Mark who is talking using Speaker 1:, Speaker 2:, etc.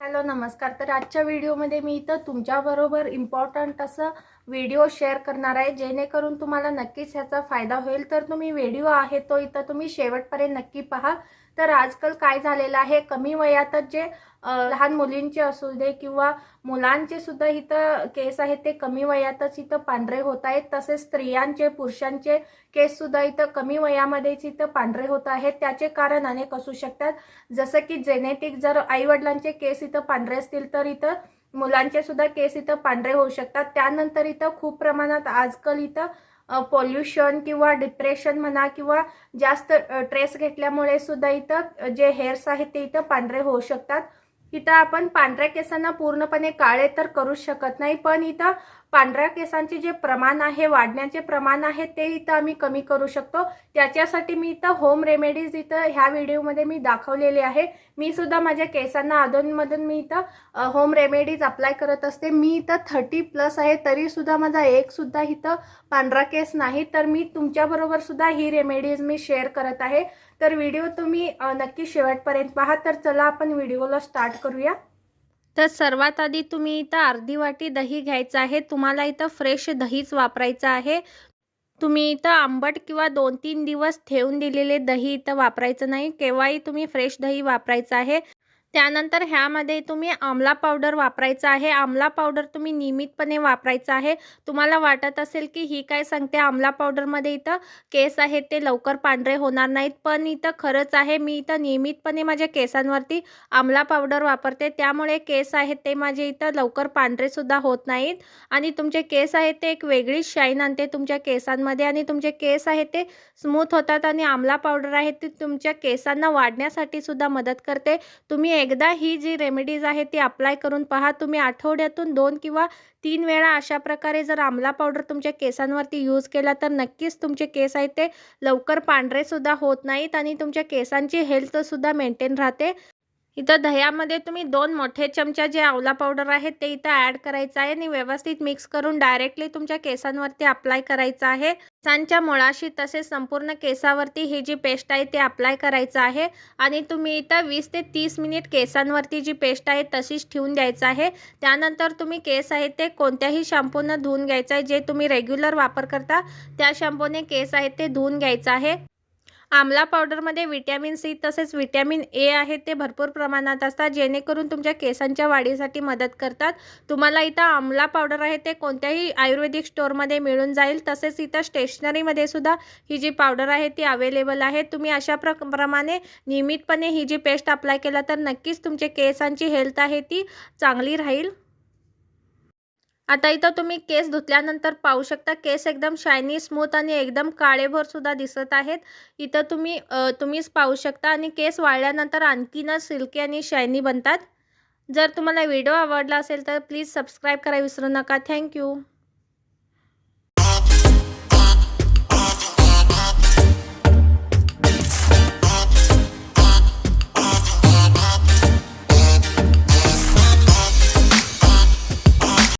Speaker 1: Hello नमस्कार. तर आजच्या व्हिडिओमध्ये मी इथं तुमच्याबरोबर इम्पॉर्टंट असं व्हिडिओ शेअर करणार आहे जेणेकरून तुम्हाला नक्कीच ह्याचा फायदा होईल. तर तुम्ही व्हिडिओ आहे तो इथं तुम्ही शेवटपर्यंत नक्की पहा. तर आजकाल काय झालेलं आहे? कमी वयातच जे लहान मुलींचे असू दे किंवा मुलांचे सुद्धा इथं केस आहेत ते कमी वयातच इथं पांढरे होत आहेत. तसेच स्त्रियांचे पुरुषांचे केस सुद्धा इथं कमी वयामध्येच इथं पांढरे होत आहेत. त्याचे कारण अनेक असू शकतात. जसं की जेनेटिक जर आई वडिलांचे केस इथं पांढरे असतील तर इथं मुलांचे सुद्धा केस इथं पांढरे होऊ शकतात. त्यानंतर इथं खूप प्रमाणात आजकाल इथं पोल्युशन किंवा डिप्रेशन म्हणा किंवा जास्त ट्रेस घेतल्यामुळे सुद्धा इथं जे हेअर्स आहेत ते इथं पांढरे होऊ शकतात. इथं आपण पांढऱ्या केसांना पूर्णपणे काळे तर करूच शकत नाही पण इथं पांढऱ्या केसांचे जे प्रमाण आहे वाढण्याचे प्रमाण आहे ते इथं आम्ही कमी करू शकतो. त्याच्यासाठी मी इथं होम रेमेडीज इथं ह्या व्हिडिओमध्ये मी दाखवलेले आहे. मी सुद्धा माझ्या केसांना अधूनमधून मी इथं होम रेमेडीज अप्लाय करत असते. मी इथं थर्टी प्लस आहे तरी सुद्धा माझा एक सुद्धा इथं पांढरा केस नाही. तर मी तुमच्याबरोबर सुद्धा ही रेमेडीज मी शेअर करत आहे. तर व्हिडिओ तुम्ही नक्की शेवटपर्यंत पहा. तर चला आपण व्हिडिओला स्टार्ट करूया. तर सर्वात आधी तुम्ही इथं अर्धी वाटी दही घ्यायचं आहे. तुम्हाला इथं फ्रेश दहीच वापरायचं आहे. तुम्ही इथं आंबट किंवा दोन तीन दिवस ठेवून दिलेले दही इथं वापरायचं नाही. केव्हाही तुम्ही फ्रेश दही वापरायचं आहे. त्यानंतर ह्यामध्ये तुम्ही आमला पावडर वापरायचा आहे. आमला पावडर तुम्ही नियमितपणे वापरायचं आहे. तुम्हाला वाटत असेल की ही काय सांगते? आमला पावडरमध्ये इथं केस आहेत ते लवकर पांढरे होणार नाहीत. पण इथं खरंच आहे मी इथं नियमितपणे माझ्या केसांवरती आमला पावडर वापरते. त्यामुळे केस आहेत ते माझे इथं लवकर पांढरेसुद्धा होत नाहीत. आणि तुमचे केस आहेत ते एक वेगळीच शाईन आणते तुमच्या केसांमध्ये. आणि तुमचे केस आहेत ते स्मूथ होतात. आणि आमला पावडर आहे ती तुमच्या केसांना वाढण्यासाठी सुद्धा मदत करते. तुम्ही एकदा ही जी रेमेडीज आहे ती अप्लाय करून पहा. तुम्ही आठवड्यातून दोन किंवा तीन वेळा अशा प्रकारे जर आमला पावडर तुमच्या केसांवरती यूज केला तर नक्कीच तुमचे केस आहेत ते लवकर पांढरेसुद्धा होत नाहीत आणि तुमच्या केसांची हेल्थसुद्धा मेंटेन राहते. इथं दह्यामध्ये तुम्ही दोन मोठे चमचा जे आवला पावडर आहे ते इथं ॲड करायचं आहे. आणि व्यवस्थित मिक्स करून डायरेक्टली तुमच्या केसांवरती अप्लाय करायचं आहे. केसांच्या मुळाशी तसेच संपूर्ण केसावरती ही जी पेस्ट आहे ते अप्लाय करायचं आहे. आणि तुम्ही इथं वीस ते तीस मिनिट केसांवरती जी पेस्ट आहे तशीच ठेवून द्यायचं आहे. त्यानंतर तुम्ही केस आहे ते कोणत्याही शॅम्पूनं धुवून घ्यायचं आहे जे तुम्ही रेग्युलर वापर करता त्या शॅम्पूने केस आहेत ते धुवून घ्यायचं आहे. आमला पावडरमध्ये विटॅमिन सी तसेच विटॅमिन ए आहे ते भरपूर प्रमाणात असतात जेणेकरून तुमच्या केसांच्या वाढीसाठी मदत करतात. तुम्हाला इथं आमला पावडर आहे ते कोणत्याही आयुर्वेदिक स्टोअरमध्ये मिळून जाईल तसेच इथं स्टेशनरीमध्ये सुद्धा ही जी पावडर आहे ती अवेलेबल आहे. तुम्ही अशा प्र प्रमाणे नियमितपणे ही जी पेस्ट अप्लाय केला तर नक्कीच तुमचे केसांची हेल्थ आहे ती चांगली राहील. आता इथं तुम्ही केस धुतल्यानंतर पाहू शकता केस एकदम शायनी स्मूथ आणि एकदम काळेभर सुद्धा दिसत आहेत. इथं तुम्ही तुम्हीच पाहू शकता आणि केस वाळल्यानंतर आणखीनच सिल्की आणि शायनी बनतात. जर तुम्हाला व्हिडिओ आवडला असेल तर प्लीज सबस्क्राईब करा विसरू नका. थँक्यू.